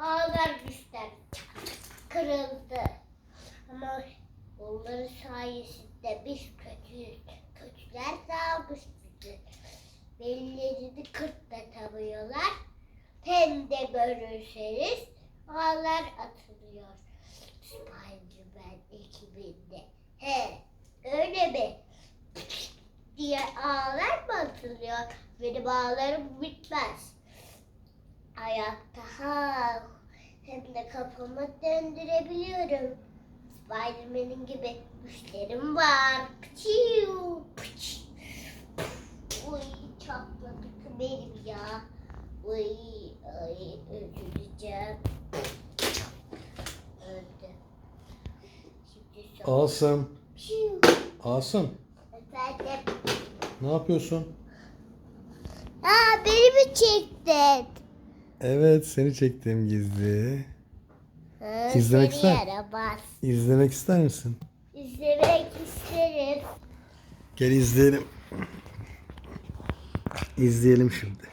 ağlar güçten kırıldı. Ama onların sayesinde biz kötüyüz. Kötüler daha güçlüdür. Bellerini kırtlatamıyorlar. Hem de görürseniz ağlar atılıyor. Spiderman ekibinde. He, öyle mi? diye ağlar mı atılıyor? Benim ağlarım bitmez. Ayakta ha. Hem de kafamı döndürebiliyorum. Spiderman'in gibi güçlerim var. Pıçıyu, pıç. Uy çatladı benim ya. Uy ay öldüreceğim. Öldü. Şimdi Asım. Asım. Efendim. Ne yapıyorsun? Aa beni mi çektin? Evet seni çektim gizli. Ha, İzlemek seni ister- yaramaz. İzlemek ister misin? İzlemek isterim. Gel izleyelim. İzleyelim şimdi.